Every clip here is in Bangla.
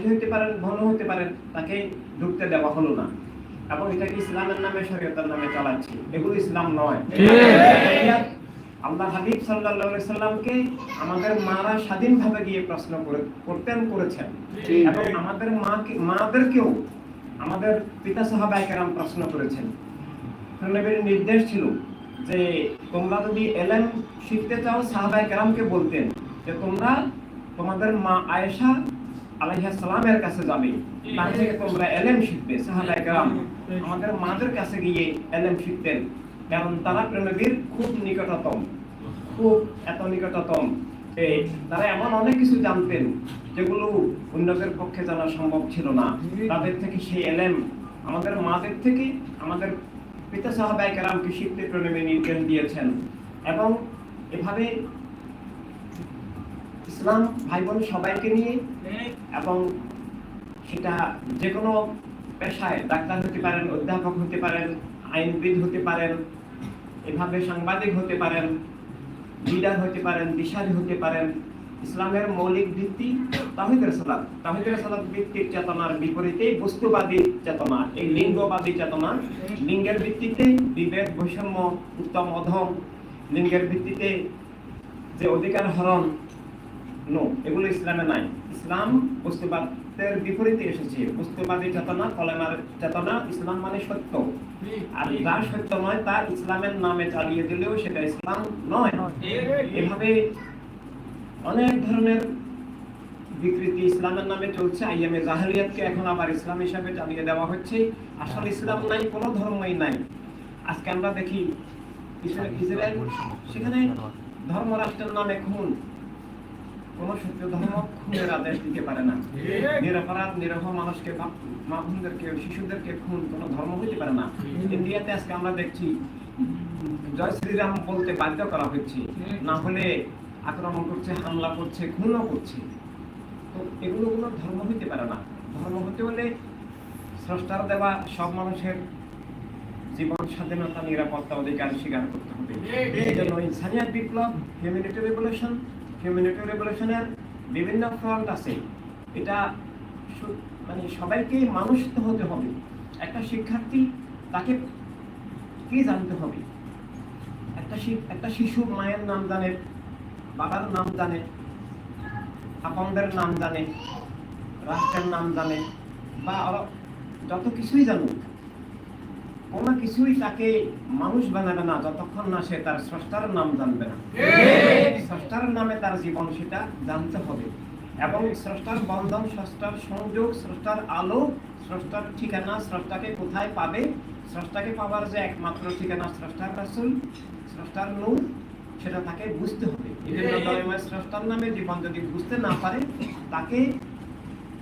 ভাই হতে পারেন বোন হতে পারেন তাকে ঢুকতে দেওয়া হলো না। এবং এটাকে ইসলামের নামে শরীয়তের নামে চালাচ্ছি। এগুলো ইসলাম নয়। আল্লাহ হাবিব আলাইহি সাল্লামকে আমাদের মারা স্বাধীনভাবে গিয়ে প্রশ্ন করে করতেন করেছেন। এবং আমাদের মাকে মাদেরকেও আমাদের পিতা সাহাবায়ে কেরাম প্রশ্ন করেছেন। নবীর নির্দেশ ছিল যে তোমরা যদি এলেম শিখতে চাও সাহাবায়ে কেরামকে বলতেন যে তোমরা তোমাদের মা আয়েশা কাছে যাবে। তার থেকে তোমরা এলেম শিখবে, সাহাবায়ে আমাদের মাদের কাছে গিয়ে এলেম শিখতেন, কারণ তারা প্রেমবীর খুব নিকটতম। খুব এত নিকটতম তারা এমন অনেক কিছু জানতেন যেগুলো অন্যদের পক্ষে জানা সম্ভব ছিল না। তাদের থেকে সেই এলেম আমাদের মাদের থেকে আমাদের পিতা সাহাবাই কেরামকে শিখতে প্রেমে নির্দেশ দিয়েছেন। এবং এভাবে ইসলাম ভাই বোন সবাইকে নিয়ে এবং সেটা যে কোনো পেশায় ডাক্তার হতে পারেন, অধ্যাপক হতে পারেন, আইনবিদ হতে পারেন, এভাবে সাংবাদিক হতে পারেন, লিডার হতে পারেন, দিশারি হতে পারেন, ইসলামের মৌলিক ভিত্তি তাহিদের সালাত। তাহিদের সালাত ভিত্তিক চেতনার বিপরীতে বস্তুবাদী চেতনা, এই লিঙ্গবাদী চেতনা। লিঙ্গের ভিত্তিতে বিবেক, বৈষম্য, উত্তম, অধম। লিঙ্গের ভিত্তিতে যে অধিকার হরণ নো, এগুলো ইসলামে নাই। ইসলাম বস্তুবাদের বিপরীতে এসেছে। বস্তুবাদী চেতনা, কলেমার চেতনা, ইসলাম মানে সত্য। আর যা সত্য নয় তা ইসলামের নামে চালিয়ে দিলেও সেটা ইসলাম নয়। এভাবে অনেক ধরনের বিকৃতি ইসলামের নামে চলছে। আইএমএ জাহেলিয়াতকে এখন আবার ইসলাম হিসাবে চালিয়ে দেওয়া হচ্ছে। আসলে ইসলাম নাই, কোনো ধর্মই নাই। আজকে আমরা দেখি, ইসরা- ইসরায়েল, সেখানে ধর্মরাষ্ট্রের নামে খুন। কোন সত্য ধর্ম খুনের আদেশ দিতে পারে না। নিরপরাধ নিরহ মানুষকে বা- মা বোনদেরকে শিশুদেরকে খুন কোন ধর্ম হইতে পারে না। ইন্ডিয়াতে আজকে আমরা দেখছি জয় শ্রীরাম বলতে বাধ্য করা হচ্ছে না হলে আক্রমণ করছে হামলা করছে খুনও করছে। তো এগুলো কোনো ধর্ম হইতে পারে না। ধর্ম হতে হলে স্রষ্টার দেওয়া সব মানুষের জীবন স্বাধীনতা নিরাপত্তা অধিকার স্বীকার করতে হবে। এই জন্য Insaniyat Biplob humanity revolution humanity রেভলিউশনের বিভিন্ন ফ্রন্ট আছে। এটা মানে সবাইকে মানুষ হতে হবে। একটা শিক্ষার্থী তাকে কি জানতে হবে? একটা একটা শিশু মায়ের নাম জানে, বাবার নাম জানে, আপনদের নাম জানে, রাষ্ট্রের নাম জানে, বা যত কিছুই জানুক। কোনো কিছুই তাকে মানুষ বানাবে না যতক্ষণ না সে তার স্রষ্টার নাম জানবে না। স্রষ্টার নামে তার জীবন সেটা জানতে হবে। এবং স্রষ্টার বন্ধন স্রষ্টার সংযোগ স্রষ্টার আলো স্রষ্টার ঠিকানা স্রষ্টাকে কোথায় পাবে? স্রষ্টাকে পাওয়ার যে একমাত্র ঠিকানা স্রষ্টার রাসুল স্রষ্টার নূর সেটা তাকে বুঝতে হবে। এই জন্য স্রষ্টার নামে জীবন যদি বুঝতে না পারে তাকে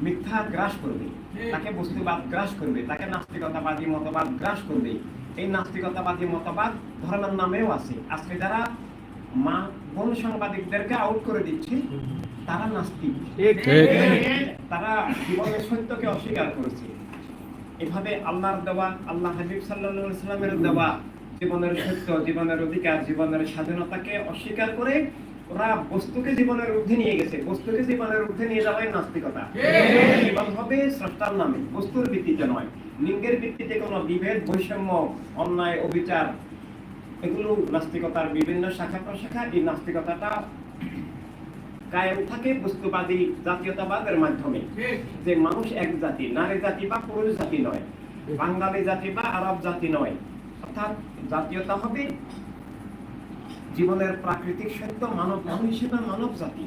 মিথ্যা গ্রাস করবে। তাকে বস্তুবাদ গ্রাস করবে তাকে নাস্তিকতাবাদী মতবাদ গ্রাস করবে। এই নাস্তিকতাবাদী মতবাদ ধর্মের নামেও আছে। আজকে যারা মা বোন সাংবাদিকদেরকে আউট করে দিচ্ছে তারা নাস্তিক। তারা জীবনের সত্যকে অস্বীকার করেছে। এভাবে আল্লাহর দেওয়া আল্লাহ হাবিব আলাইহি সাল্লামের দেওয়া জীবনের সত্য জীবনের অধিকার জীবনের স্বাধীনতাকে অস্বীকার করে ওরা বস্তুকে জীবনের ঊর্ধ্বে নিয়ে গেছে। বস্তুকে জীবনের ঊর্ধ্বে নিয়ে যাওয়াই নাস্তিকতা। জীবন হবে স্রষ্টার নামে বস্তুর ভিত্তিতে নয়। লিঙ্গের ভিত্তিতে কোনো বিভেদ বৈষম্য অন্যায় অবিচার এগুলো নাস্তিকতার বিভিন্ন শাখা প্রশাখা। এই নাস্তিকতাটা কায়েম থাকে বস্তুবাদী জাতীয়তাবাদের মাধ্যমে। যে মানুষ এক জাতি নারী জাতি বা পুরুষ জাতি নয় বাঙালি জাতি বা আরব জাতি নয়। অর্থাৎ জাতীয়তা হবে জীবনের প্রাকৃতিক সত্য মানব হিসেবে মানব জাতি।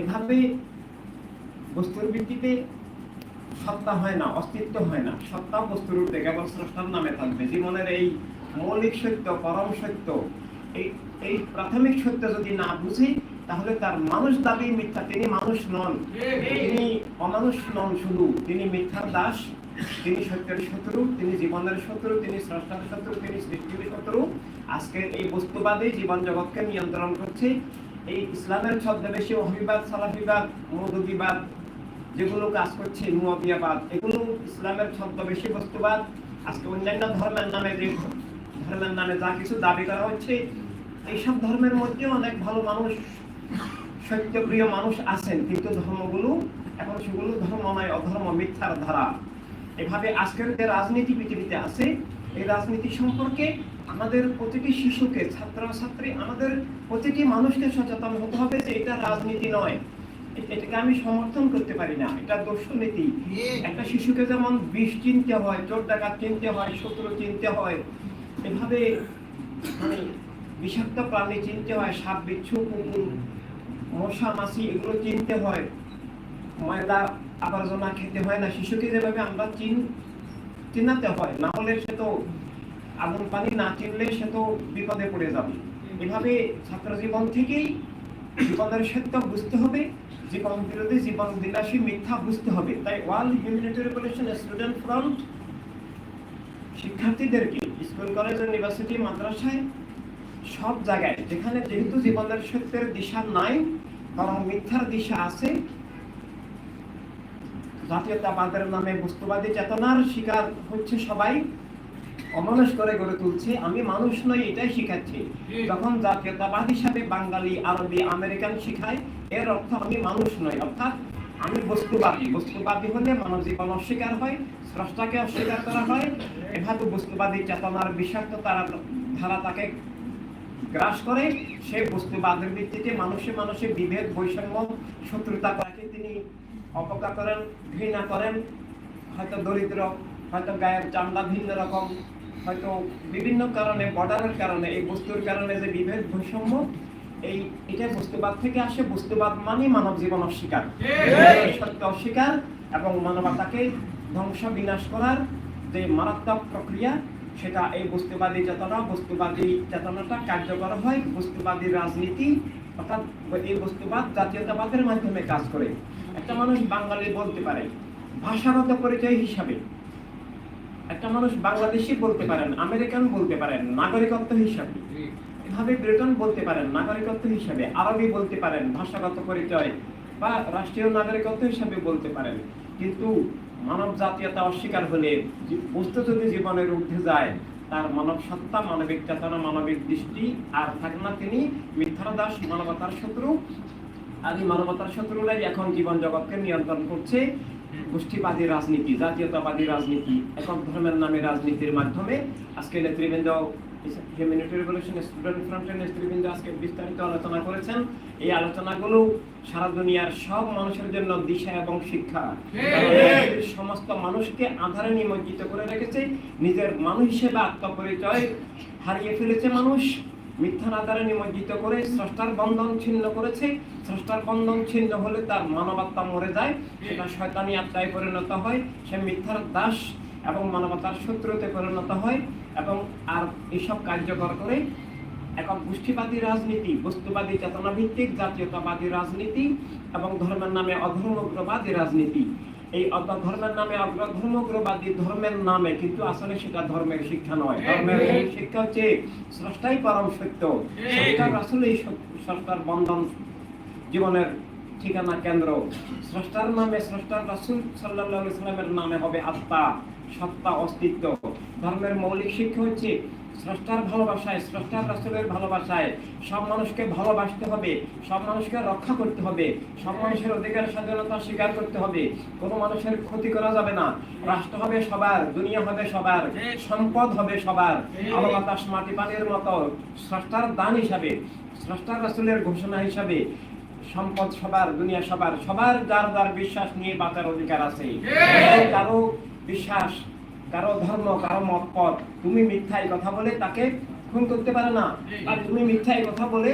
এভাবে বস্তুর ভিত্তিতে সত্তা হয় না, অস্তিত্ব হয় না। সত্তা বস্তুর উঠে কেবল স্রষ্টার নামে থাকবে। জীবনের এই মৌলিক সত্য, পরম সত্য, এই এই প্রাথমিক সত্য যদি না বুঝি, তাহলে তার মানুষ দাবি মিথ্যা, তিনি মানুষ নন। তিনি অমানুষ নন শুধু। তিনি মিথ্যার দাস, তিনি সত্যের শত্রু, তিনি জীবনের শত্রু, তিনি স্রষ্টার শত্রু, তিনি সৃষ্টির শত্রু। আজকে এই বস্তুবাদী জীবন জগৎকে নিয়ন্ত্রণ করছে। এই ইসলামের ছদ্মবেশী অভিবাদ, সালাফিবাদ মৌদুদিবাদ যেগুলো কাজ করছে মুয়াবিয়াবাদ এগুলো ইসলামের ছদ্মবেশী বস্তুবাদ। আজকে অন্যান্য ধর্মের নামে যে ধর্মের নামে যা কিছু দাবি করা হচ্ছে, এইসব ধর্মের মধ্যে অনেক ভালো মানুষ, সত্যপ্রিয় মানুষ আছেন, কিন্তু ধর্মগুলো এখন সেগুলো ধর্ম নয়, অধর্ম, মিথ্যার ধারা। এভাবে আজকের যে রাজনীতি পৃথিবীতে আছে, এই রাজনীতি সম্পর্কে আমাদের প্রতিটি শিশুকে ছাত্র ছাত্রী আমাদের প্রতিটি মানুষকে সচেতন হতে হবে যে এটা রাজনীতি নয়। এটাকে আমি সমর্থন করতে পারি না। এটা দর্শনীতি একটা শিশুকে যেমন বিষ চিনতে হয়, চোর ডাকাত চিনতে হয়, শত্রু চিনতে হয়, এভাবে মানে বিষাক্ত প্রাণী চিনতে হয়, সাপ, বিচ্ছু, কুকুর, মশা, মাছি, এগুলো চিনতে হয়। ময়দা, আবর্জনা খেতে হয় না। শিশুকে যেভাবে আমরা চিন চিনাতে হয়, না হলে সে তো আগুন পানি না চিনলে সে তো বিপদে পড়ে যাবে। এভাবে ছাত্র জীবন থেকেই জীবনের সত্য বুঝতে হবে, জীবন বিরোধী, জীবন বিলাসী মিথ্যা বুঝতে হবে। তাই world humanity revolution student front শিক্ষার্থীদেরকে স্কুল, কলেজ, ইউনিভার্সিটি, মাদ্রাসায় সব জায়গায়, যেখানে যেহেতু জীবনের সত্যের দিশা নাই, বরং মিথ্যার দিশা আছে, জাতীয়তাবাদের নামে বস্তুবাদী চেতনার শিকার হচ্ছে সবাই। অমানুষ করে গড়ে তুলছে আমি মানুষ নই এটাই শিখাচ্ছি। যখন জাতীয়তাবাদ হিসাবে বাঙালি আরবি আমেরিকান শিখায় এর অর্থ আমি মানুষ নই অর্থাৎ আমি বস্তুবাদী। বস্তুবাদী হলে মানব জীবন অস্বীকার হয় স্রষ্টাকে অস্বীকার করা হয় এভাবে বস্তুবাদী চেতনার বিষাক্ত তারা ধারা তাকে গ্রাস করে সেই বস্তুবাদের ভিত্তিতে মানুষে মানুষে বিভেদ বৈষম্য শত্রুতা করাকে তিনি অপকার করেন ঘৃণা করেন হয়তো দরিদ্র হয়তো গায়ের চামড়া ভিন্ন রকম হয়তো বিভিন্ন কারণে বর্ডারের কারণে এই বস্তুর কারণে যে বিভেদ বৈষম্য এই এটা বস্তুবাদ থেকে আসে। বস্তুবাদ মানে মানব জীবন অস্বীকার। সত্য অস্বীকার এবং মানবতাকে ধ্বংস বিনাশ করার যে মারাত্মক প্রক্রিয়া সেটা এই বস্তুবাদী চেতনা বস্তুবাদী চেতনাটা কার্যকর হয় বস্তুবাদী রাজনীতি অর্থাৎ এই বস্তুবাদ জাতীয়তাবাদের মাধ্যমে কাজ করে। একটা মানুষ বাঙালি বলতে পারে ভাষাগত পরিচয় হিসাবে। একটা মানুষ বাংলাদেশি বলতে পারেন আমেরিকান বলতে পারেন নাগরিকত্ব হিসাবে। এভাবে ব্রিটেন বলতে পারেন নাগরিকত্ব হিসাবে আরবি বলতে পারেন ভাষাগত পরিচয় বা রাষ্ট্রীয় নাগরিকত্ব হিসাবে বলতে পারেন। কিন্তু মানব জাতীয়তা অস্বীকার হলে বস্তু যদি জীবনের ঊর্ধ্বে যায় তার মানব সত্তা মানবিক চেতনা মানবিক দৃষ্টি আর থাকে না তিনি মিথ্যার দাস মানবতার শত্রু। আর এই মানবতার শত্রুরাই এখন জীবন জগৎকে নিয়ন্ত্রণ করছে। গোষ্ঠীবাদী রাজনীতি, জাতীয়তাবাদী রাজনীতি, একক ধর্মের নামে রাজনীতির মাধ্যমে আজকে নেতৃবৃন্দ রেভলিউশন স্টুডেন্ট ফ্রন্টের নেতৃবৃন্দ আজকে বিস্তারিত আলোচনা করেছেন। এই আলোচনাগুলো সারা দুনিয়ার সব মানুষের জন্য দিশা এবং শিক্ষা। সমস্ত মানুষকে আধারে নিমজ্জিত করে রেখেছে। নিজের মানুষ হিসেবে আত্মপরিচয় হারিয়ে ফেলেছে মানুষ। মিথ্যার আধারে নিমজ্জিত করে স্রষ্টার বন্ধন ছিন্ন করেছে। স্রষ্টার বন্ধন ছিন্ন হলে তার মানবাত্মা মরে যায়, সেটা শয়তানি আত্মায় পরিণত হয়, সে মিথ্যার দাস এবং মানবতার শত্রুতে পরিণত হয় এবং আর এইসব কার্যকর করে একক গোষ্ঠীবাদী রাজনীতি, বস্তুবাদী চেতনা ভিত্তিক জাতীয়তাবাদী রাজনীতি এবং ধর্মের নামে অধর্মগ্রবাদী রাজনীতি। এই অধ- ধর্মের নামে অগ্রধর্মগ্রবাদী ধর্মের নামে, কিন্তু আসলে সেটা ধর্মের শিক্ষা নয়। ধর্মের শিক্ষা হচ্ছে স্রষ্টাই পরম সত্য। স্রষ্টার আসলে স্রষ্টার বন্ধন, জীবনের ঠিকানা কেন্দ্র। স্রষ্টার নামে, স্রষ্টার রাসুল সাল্লাহ সাল্লামের নামে হবে আত্মা, সত্তা, অস্তিত্ব। ধর্মের মৌলিক শিক্ষা হচ্ছে স্রষ্টার ভালোবাসায় স্রষ্টার রাসুলের ভালোবাসায় সব মানুষকে ভালোবাসতে হবে সব মানুষকে রক্ষা করতে হবে সব মানুষের অধিকার স্বাধীনতা স্বীকার করতে হবে কোনো মানুষের ক্ষতি করা যাবে না। রাষ্ট্র হবে সবার দুনিয়া হবে সবার সম্পদ হবে সবার আলো বাতাস মাটি পানির মতো স্রষ্টার দান হিসাবে স্রষ্টার রাসুলের ঘোষণা হিসাবে সম্পদ সবার দুনিয়া সবার সবার যার যার বিশ্বাস নিয়ে বাঁচার অধিকার আছে। কারো- কারও বিশ্বাস কারও ধর্ম, কারও মত পথ তুমি মিথ্যায় কথা বলে তাকে খুন করতে পারে না। আর তুমি মিথ্যায় কথা বলে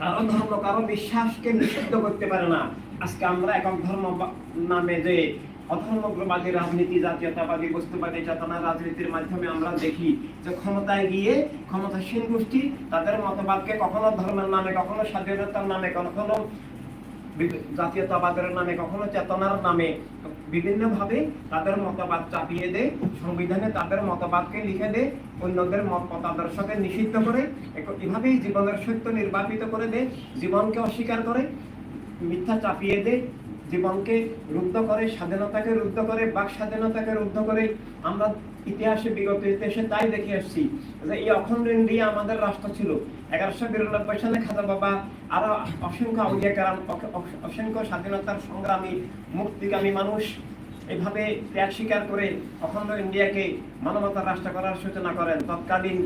কারও ধর্ম, কারও বিশ্বাসকে নিষিদ্ধ করতে পারে না। আজকে আমরা একক ধর্ম নামে যে অধর্মগ্রবাদী রাজনীতি, জাতীয়তাবাদী, বস্তুবাদী চেতনা রাজনীতির মাধ্যমে আমরা দেখি যে ক্ষমতায় গিয়ে ক্ষমতাসীন গোষ্ঠী তাদের মতবাদকে কখনো ধর্মের নামে, কখনো স্বাধীনতার নামে, কখনো জাতীয়তাবাদের নামে, কখনো চেতনার নামে বিভিন্ন ভাবে তাদের মতবাদ চাপিয়ে দেয়, সংবিধানে তাদের মতবাদকে লিখে দেয়, অন্যদের মত মতাদর্শকে নিষিদ্ধ করে এভাবেই জীবনের সত্য নির্বাপিত করে দেয়, জীবনকে অস্বীকার করে, মিথ্যা চাপিয়ে দেয়, জীবনকে রুদ্ধ করে, স্বাধীনতাকে রুদ্ধ করে, বাক স্বাধীনতাকে রুদ্ধ করে। আমরা ইতিহাসে বিগত ইতিহাসে তাই দেখে আসছি যে এই অখণ্ড ইন্ডিয়া আমাদের রাষ্ট্র ছিল। এগারোশো বিরানব্বই সালে খাজা বাবা আরও অসংখ্য আউলিয়া অসংখ্য স্বাধীনতার সংগ্রামী, মুক্তিকামী মানুষ এভাবে ত্যাগ স্বীকার করে অখণ্ড ইন্ডিয়াকে মানবতার রাষ্ট্র করার সূচনা করেন। তৎকালীন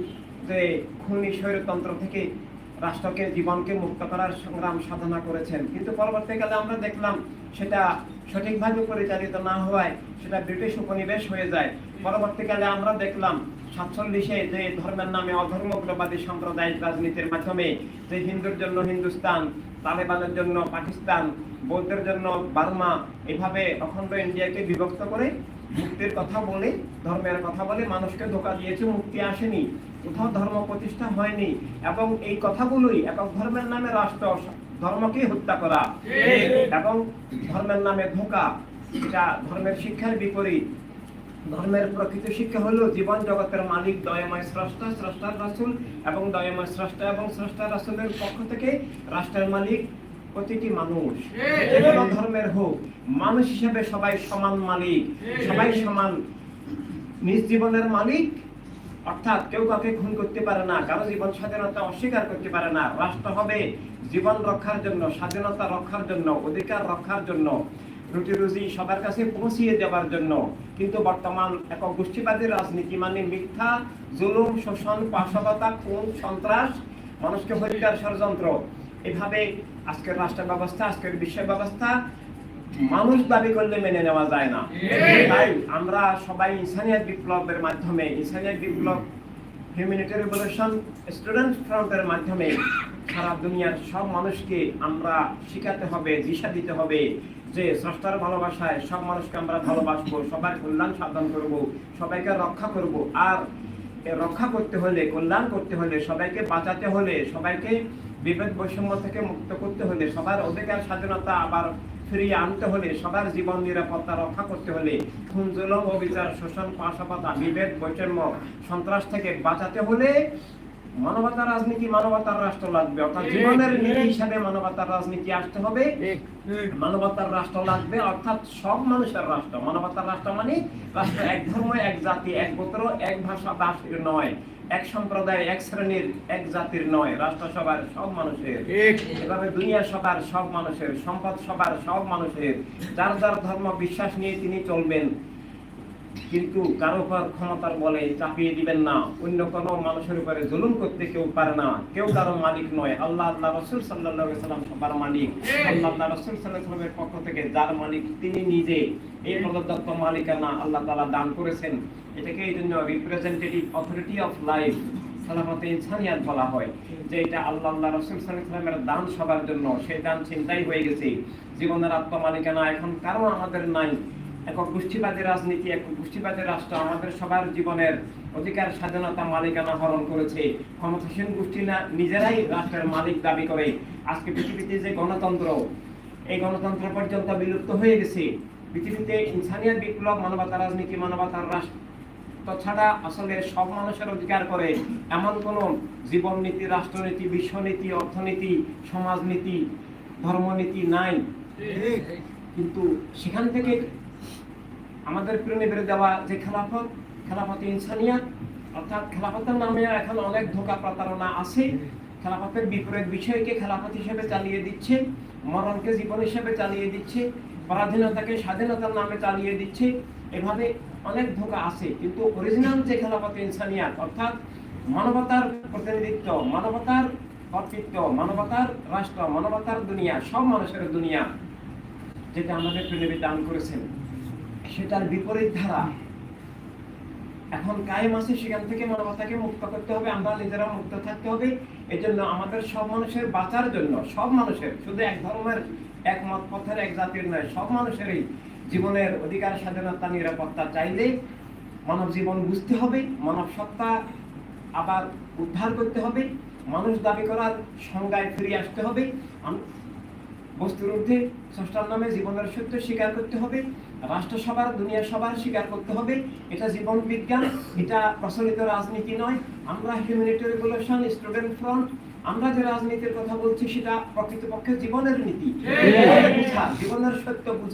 যে খুনি স্বৈরতন্ত্র থেকে রাষ্ট্রকে, জীবনকে মুক্ত করার সংগ্রাম সাধনা করেছেন। কিন্তু পরবর্তীকালে আমরা দেখলাম সেটা সঠিকভাবে পরিচালিত না হওয়ায় সেটা ব্রিটিশ উপনিবেশ হয়ে যায়। পরবর্তীকালে আমরা দেখলাম সাতচল্লিশে যে ধর্মের নামে অধর্মগ্রবাদী সাম্প্রদায়িক রাজনীতির মাধ্যমে যে হিন্দুর জন্য হিন্দুস্তান তালেবানের জন্য পাকিস্তান বৌদ্ধের জন্য বার্মা এভাবে অখণ্ড ইন্ডিয়াকে বিভক্ত করে মুক্তির কথা বলে ধর্মের কথা বলে মানুষকে ধোকা দিয়েছে মুক্তি আসেনি কোথাও ধর্ম প্রতিষ্ঠা হয়নি এবং এই কথাগুলোই একক ধর্মের নামে রাষ্ট্র ধর্মকে হত্যা করা এবং ধর্মের নামে ধোকা এটা ধর্মের শিক্ষার বিপরীত। ধর্মের প্রকৃত শিক্ষা হলো জীবন জগতের মালিক দয়াময় স্রষ্টা স্রষ্টার রাসূল এবং দয়াময় স্রষ্টা এবং স্রষ্টার রাসূলের পক্ষ থেকে রাষ্ট্রের মালিক প্রতিটি মানুষ। ধর্মের হোক মানুষ হিসেবে সবাই সমান মালিক সবাই সমান। নিজ জীবনের মালিক অর্থাৎ কেউ কাউকে খুন করতে পারে না কারও জীবন স্বাধীনতা অস্বীকার করতে পারে না। রাষ্ট্র হবে জীবন রক্ষার জন্য স্বাধীনতা রক্ষার জন্য অধিকার রক্ষার জন্য। রুটি রুজি সবার কাছে পৌঁছিয়ে দেওয়ার জন্য। কিন্তু বর্তমান এক গোষ্ঠীবাদী রাজনীতি মানে মিথ্যা, জুলুম, শোষণ পাশবতা খুন, সন্ত্রাস, মানুষকে হত্যার ষড়যন্ত্র। এভাবে আজকের রাষ্ট্র ব্যবস্থা, আজকের বিশ্ব ব্যবস্থা মানুষ দাবি করলে মেনে নেওয়া যায় না। তাই আমরা সবাই ইনসানিয়াত বিপ্লবের মাধ্যমে, Insaniyat Biplob humanity revolution student ফ্রন্টের মাধ্যমে সারা দুনিয়ার সব মানুষকে আমরা শিখাতে হবে দিশা দিতে হবে। যে স্রষ্টার ভালোবাসায় সব মানুষকে আমরা ভালোবাসবো, সবার কল্যাণ সাধন করব, সবাইকে রক্ষা করব। আর রক্ষা করতে হলে, কল্যাণ করতে হলে, সবাইকে বাঁচাতে হলে, সবাইকে বিভেদ বৈষম্য থেকে মুক্ত করতে হলে, সবার অধিকার, স্বাধীনতা আবার ফিরিয়ে আনতে হলে, সবার জীবন নিরাপত্তা রক্ষা করতে হলে খুন, জুলুম, অবিচার, শোষণ পাশাপাতা বিভেদ, বৈষম্য, সন্ত্রাস থেকে বাঁচাতে হলে মানবতার রাজনীতি মানবতার রাষ্ট্র লাগবে অর্থাৎ জীবনের নীতি হিসাবে মানবতার রাজনীতি আসতে হবে। মানবতার রাষ্ট্র লাগবে অর্থাৎ সব মানুষের রাষ্ট্র। মানবতার রাষ্ট্র মানে রাষ্ট্র এক ধর্ম এক জাতি এক গোত্র এক ভাষা দাসের নয়। এক সম্প্রদায় এক শ্রেণির এক জাতির নয়। রাষ্ট্র সবার সব মানুষের। এভাবে দুনিয়া সবার সব মানুষের সম্পদ সবার সব মানুষের। যার যার ধর্ম বিশ্বাস নিয়ে তিনি চলবেন। কিন্তু কারও উপর ক্ষমতার বলে চাপিয়ে দিবেন না। অন্য কোনো মানুষের উপরে জুলুম করতে কেউ পারে না। কেউ কারও মালিক নয়। আল্লাহ আল্লাহ রসুল সাল্লাহ সাল্লাম সবার মালিক। আল্লাহ আল্লাহ রসুল সাল্লাহ সাল্লামের পক্ষ থেকে যার মালিক তিনি নিজে। এই প্রদত্ত মালিকানা আল্লাহ তালা দান করেছেন। এটাকে এই জন্য রিপ্রেজেন্টেটিভ অথরিটি অফ লাইফ সালামতে ইনসানিয়াত বলা হয় যে এটা আল্লাহ আল্লাহ রসুল সাল্লামের দান সবার জন্য। সেই দান চিন্তাই হয়ে গেছে। জীবনের আত্মমালিকানা এখন কারও আমাদের নাই। একক গোষ্ঠীবাদী রাজনীতি এক গোষ্ঠীবাদী রাষ্ট্র আমাদের সবার জীবনের অধিকার স্বাধীনতা মালিকানা হরণ করেছে। ক্ষমতাসীন গোষ্ঠী না নিজেরাই রাষ্ট্রের মালিক দাবি করে। আজকে পৃথিবীতে যে গণতন্ত্র এই গণতন্ত্র পর্যন্ত বিলুপ্ত হয়ে গেছে। পৃথিবীতে ইনসানিয়াত বিপ্লব মানবতার রাজনীতি মানবতার রাষ্ট্র ছাড়া আসলে সব মানুষের অধিকার করে। এমন কোন জীবন নীতি রাষ্ট্রনীতি বিশ্বনীতি অর্থনীতি সমাজনীতি ধর্মনীতি নাই। কিন্তু সেখান থেকে আমাদের প্রেমীদের দেওয়া যে খেলাফত খেলাফত ইনসানিয়াত অর্থাৎ খেলাফতের নামে এখন অনেক ধোকা প্রতারণা আছে। খেলাফতের বিপরীত বিষয়কে খেলাফত হিসেবে চালিয়ে দিচ্ছে, মরণকে জীবন হিসেবে চালিয়ে দিচ্ছে, পরাধীনতাকে স্বাধীনতার নামে চালিয়ে দিচ্ছে, এভাবে অনেক ধোকা আছে। কিন্তু অরিজিনাল যে খেলাফত ইনসানিয়াত অর্থাৎ মানবতার প্রতিনিধিত্ব, মানবতার কর্তৃত্ব, মানবতার রাষ্ট্র, মানবতার দুনিয়া, সব মানুষের দুনিয়া, যেটা আমাদের প্রেমী দান করেছেন। সেটার বিপরীত ধারা। এখন কায়েম আছে, সেখান থেকে মানবতাকে মুক্ত করতে হবে, আমরা নিজেরা মুক্ত থাকতে হবে। এই জন্য আমাদের সব মানুষের বাঁচার জন্য, সব মানুষের, শুধু এক ধর্মের, এক মত পথের, এক জাতির নয়, সব মানুষেরই জীবনের অধিকার, স্বাধীনতা, নিরাপত্তা চাইলে মানব জীবন বুঝতে হবে, মানব সত্তা আবার উদ্ধার করতে হবে, মানুষ দাবি করার সংজ্ঞায় ফিরে আসতে হবে বস্তুর ঊর্ধ্বে স্রষ্টার নামে জীবনের সত্য স্বীকার করতে হবে রাষ্ট্র দুনিয়ার দুনিয়া সবার স্বীকার করতে হবে এটা জীবন বিজ্ঞান এটা প্রচলিত রাজনীতি নয়। আমরা হিউম্যানিটি রেগুলেশন স্টুডেন্ট ফ্রন্ট আমরা যে রাজনীতির কথা বলছি সেটা প্রকৃতপক্ষে জীবনের নীতি। জীবনের সত্য